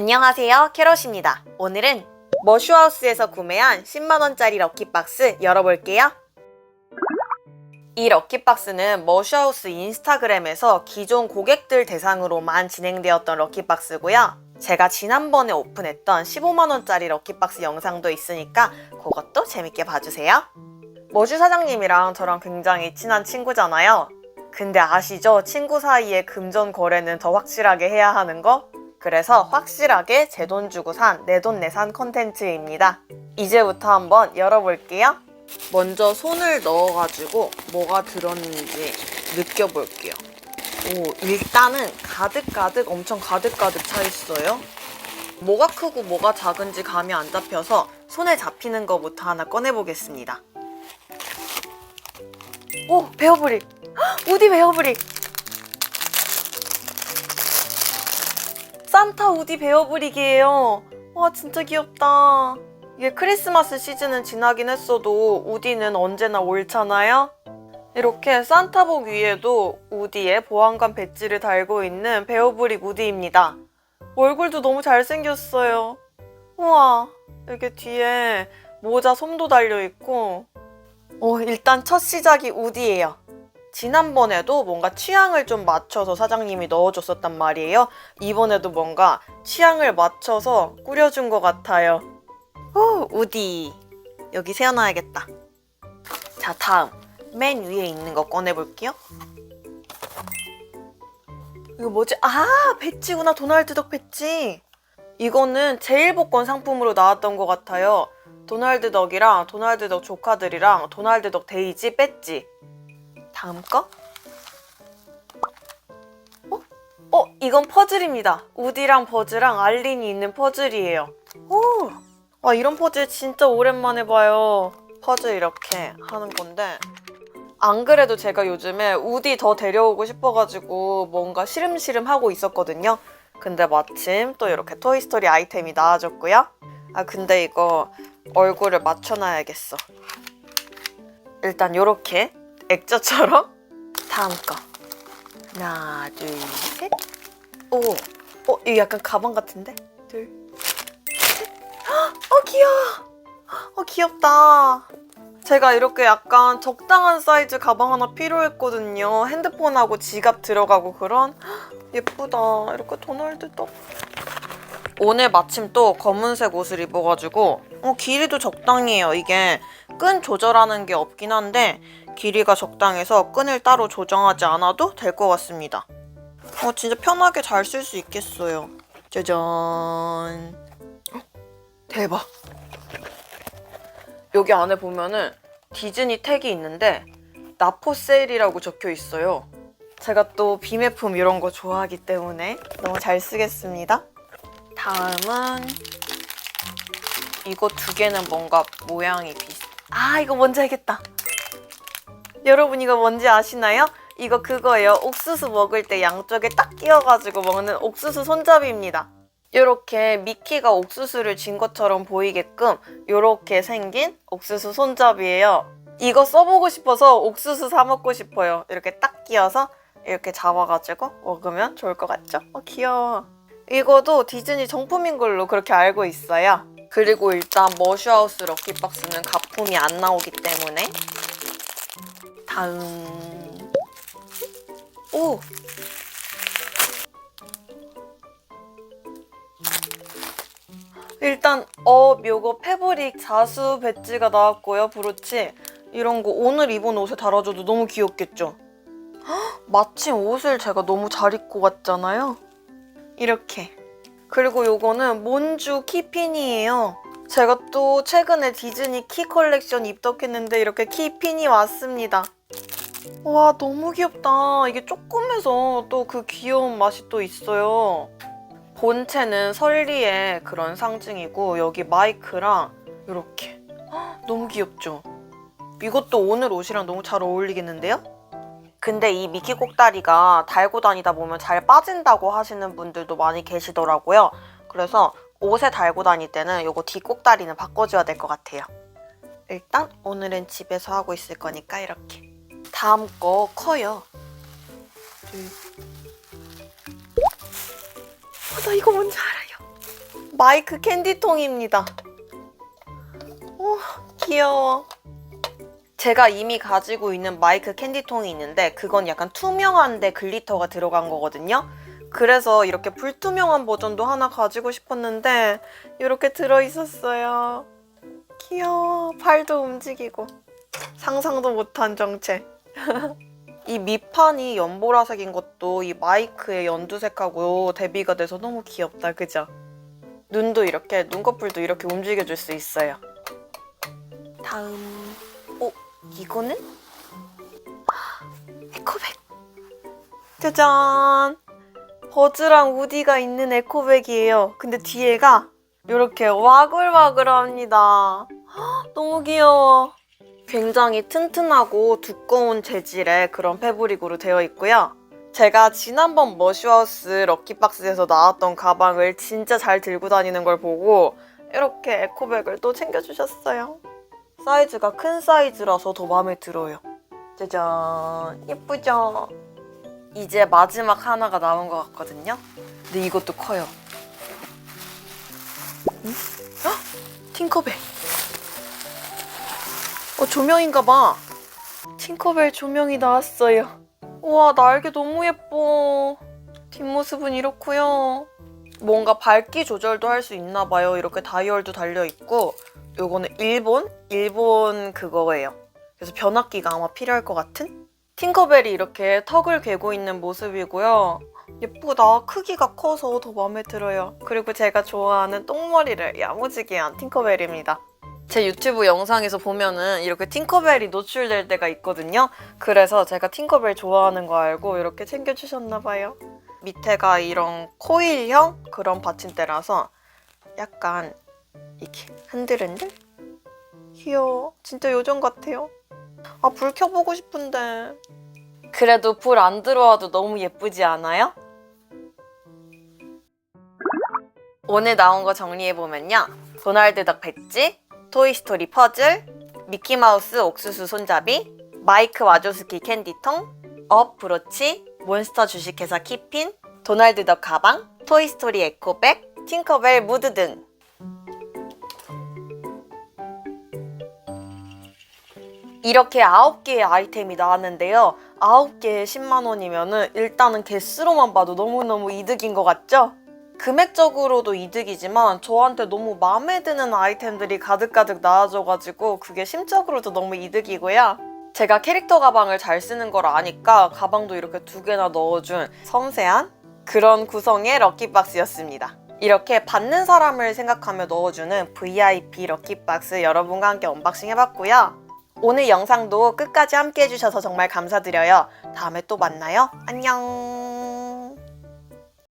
안녕하세요 캐럿입니다. 오늘은 머슈하우스에서 구매한 10만원짜리 럭키박스 열어볼게요. 이 럭키박스는 머슈하우스 인스타그램에서 기존 고객들 대상으로만 진행되었던 럭키박스고요. 제가 지난번에 오픈했던 15만원짜리 럭키박스 영상도 있으니까 그것도 재밌게 봐주세요. 머슈 사장님이랑 저랑 굉장히 친한 친구잖아요. 근데 아시죠? 친구 사이에 금전 거래는 더 확실하게 해야 하는 거? 그래서 확실하게 제 돈 주고 산 내 돈 내산 컨텐츠입니다. 이제부터 한번 열어볼게요. 먼저 손을 넣어가지고 뭐가 들었는지 느껴볼게요. 오, 일단은 가득가득 엄청 가득가득 차 있어요. 뭐가 크고 뭐가 작은지 감이 안 잡혀서 손에 잡히는 거부터 하나 꺼내보겠습니다. 오, 베어브릭! 헉, 우디 베어브릭! 산타 우디 베어브릭이에요. 와 진짜 귀엽다. 이게 크리스마스 시즌은 지나긴 했어도 우디는 언제나 옳잖아요. 이렇게 산타복 위에도 우디의 보안관 배지를 달고 있는 베어브릭 우디입니다. 얼굴도 너무 잘생겼어요. 우와 여기 뒤에 모자 솜도 달려 있고 어, 일단 첫 시작이 우디예요. 지난번에도 뭔가 취향을 좀 맞춰서 사장님이 넣어줬었단 말이에요. 이번에도 뭔가 취향을 맞춰서 꾸려준 것 같아요. 오, 우디. 여기 세워놔야겠다. 자, 다음. 맨 위에 있는 거 꺼내볼게요. 이거 뭐지? 아, 배지구나. 도날드 덕 배지. 이거는 제일 복권 상품으로 나왔던 것 같아요. 도날드 덕이랑 도날드 덕 조카들이랑 도날드 덕 데이지 배지. 다음 거? 어? 어, 이건 퍼즐입니다. 우디랑 버즈랑 알린이 있는 퍼즐이에요. 오! 와, 이런 퍼즐 진짜 오랜만에 봐요. 퍼즐 이렇게 하는 건데. 안 그래도 제가 요즘에 우디 더 데려오고 싶어가지고 뭔가 시름시름 하고 있었거든요. 근데 마침 또 이렇게 토이스토리 아이템이 나와줬고요. 아, 근데 이거 얼굴을 맞춰놔야겠어. 일단 요렇게 액자처럼? 다음 거. 하나 둘 셋 오 어, 이거 약간 가방 같은데? 둘셋어 귀여워. 어 귀엽다. 제가 이렇게 약간 적당한 사이즈 가방 하나 필요했거든요. 핸드폰하고 지갑 들어가고 그런. 예쁘다. 이렇게 도널드 떡 오늘 마침 또 검은색 옷을 입어가지고 어, 길이도 적당해요. 이게 끈 조절하는 게 없긴 한데 길이가 적당해서 끈을 따로 조정하지 않아도 될 것 같습니다. 어, 진짜 편하게 잘 쓸 수 있겠어요. 짜잔. 어, 대박. 여기 안에 보면은 디즈니 택이 있는데 나포 세일이라고 적혀 있어요. 제가 또 비매품 이런 거 좋아하기 때문에 너무 잘 쓰겠습니다. 다음은 이거 두 개는 뭔가 모양이 비슷. 아 이거 뭔지 알겠다. 여러분 이거 뭔지 아시나요? 이거 그거예요. 옥수수 먹을 때 양쪽에 딱 끼워가지고 먹는 옥수수 손잡이입니다. 이렇게 미키가 옥수수를 진 것처럼 보이게끔 이렇게 생긴 옥수수 손잡이에요. 이거 써보고 싶어서 옥수수 사 먹고 싶어요. 이렇게 딱 끼워서 이렇게 잡아가지고 먹으면 좋을 것 같죠? 어 귀여워. 이거도 디즈니 정품인 걸로 그렇게 알고 있어요. 그리고 일단 머슈하우스 럭키박스는 가품이 안 나오기 때문에 다음. 오! 일단 어 요거 패브릭 자수 배지가 나왔고요 브로치. 이런 거 오늘 입은 옷에 달아줘도 너무 귀엽겠죠? 헉, 마침 옷을 제가 너무 잘 입고 왔잖아요? 이렇게. 그리고 요거는 몬주 키핀이에요 제가 또 최근에 디즈니 키 컬렉션 입덕했는데 이렇게 키핀이 왔습니다. 와 너무 귀엽다. 이게 조그매서 또 그 귀여운 맛이 또 있어요. 본체는 설리의 그런 상징이고 여기 마이크랑 이렇게. 너무 귀엽죠? 이것도 오늘 옷이랑 너무 잘 어울리겠는데요? 근데 이 미키 꼭다리가 달고 다니다 보면 잘 빠진다고 하시는 분들도 많이 계시더라고요. 그래서 옷에 달고 다닐 때는 이거 뒷꼭다리는 바꿔줘야 될 것 같아요 일단 오늘은 집에서 하고 있을 거니까 이렇게 다음 거 커요. 둘. 어, 나 이거 뭔지 알아요. 마이크 캔디통입니다. 오, 귀여워. 제가 이미 가지고 있는 마이크 캔디통이 있는데 그건 약간 투명한데 글리터가 들어간 거거든요. 그래서 이렇게 불투명한 버전도 하나 가지고 싶었는데 이렇게 들어있었어요. 귀여워. 팔도 움직이고. 상상도 못한 정체. 이 밑판이 연보라색인 것도 이 마이크의 연두색하고 대비가 돼서 너무 귀엽다. 그죠? 눈도 이렇게, 눈꺼풀도 이렇게 움직여줄 수 있어요. 다음. 어, 이거는? 에코백. 짜잔. 버즈랑 우디가 있는 에코백이에요. 근데 뒤에가 이렇게 와글와글합니다. 헉, 너무 귀여워. 굉장히 튼튼하고 두꺼운 재질의 그런 패브릭으로 되어 있고요. 제가 지난번 머쉬하우스 럭키박스에서 나왔던 가방을 진짜 잘 들고 다니는 걸 보고 이렇게 에코백을 또 챙겨주셨어요. 사이즈가 큰 사이즈라서 더 마음에 들어요. 짜잔, 예쁘죠? 이제 마지막 하나가 남은 것 같거든요. 근데 이것도 커요. 응? 헉! 팅커벨. 어, 조명인가 봐. 팅커벨 조명이 나왔어요. 우와, 날개 너무 예뻐. 뒷모습은 이렇고요. 뭔가 밝기 조절도 할 수 있나 봐요. 이렇게 다이얼도 달려 있고 요거는 일본? 일본 그거예요. 그래서 변압기가 아마 필요할 것 같은? 팅커벨이 이렇게 턱을 괴고 있는 모습이고요. 예쁘다. 크기가 커서 더 마음에 들어요. 그리고 제가 좋아하는 똥머리를 야무지게 한 팅커벨입니다. 제 유튜브 영상에서 보면은 이렇게 팅커벨이 노출될 때가 있거든요. 그래서 제가 팅커벨 좋아하는 거 알고 이렇게 챙겨주셨나 봐요. 밑에가 이런 코일형 그런 받침대라서 약간 이렇게 흔들흔들? 귀여워. 진짜 요정 같아요. 아, 불 켜보고 싶은데. 그래도 불 안 들어와도 너무 예쁘지 않아요? 오늘 나온 거 정리해보면요. 도날드 덕 배지, 토이스토리 퍼즐, 미키마우스 옥수수 손잡이, 마이크 와조스키 캔디통, 업 브로치, 몬스터 주식회사 키핀, 도날드 덕 가방, 토이스토리 에코백, 팅커벨 무드 등 이렇게 9개의 아이템이 나왔는데요. 9개에 10만 원이면은 일단은 개수로만 봐도 너무너무 이득인 것 같죠? 금액적으로도 이득이지만 저한테 너무 마음에 드는 아이템들이 가득가득 나와줘가지고 그게 심적으로도 너무 이득이고요. 제가 캐릭터 가방을 잘 쓰는 걸 아니까 가방도 이렇게 두 개나 넣어준 섬세한 그런 구성의 럭키박스였습니다. 이렇게 받는 사람을 생각하며 넣어주는 VIP 럭키박스 여러분과 함께 언박싱 해봤고요. 오늘 영상도 끝까지 함께 해주셔서 정말 감사드려요. 다음에 또 만나요. 안녕.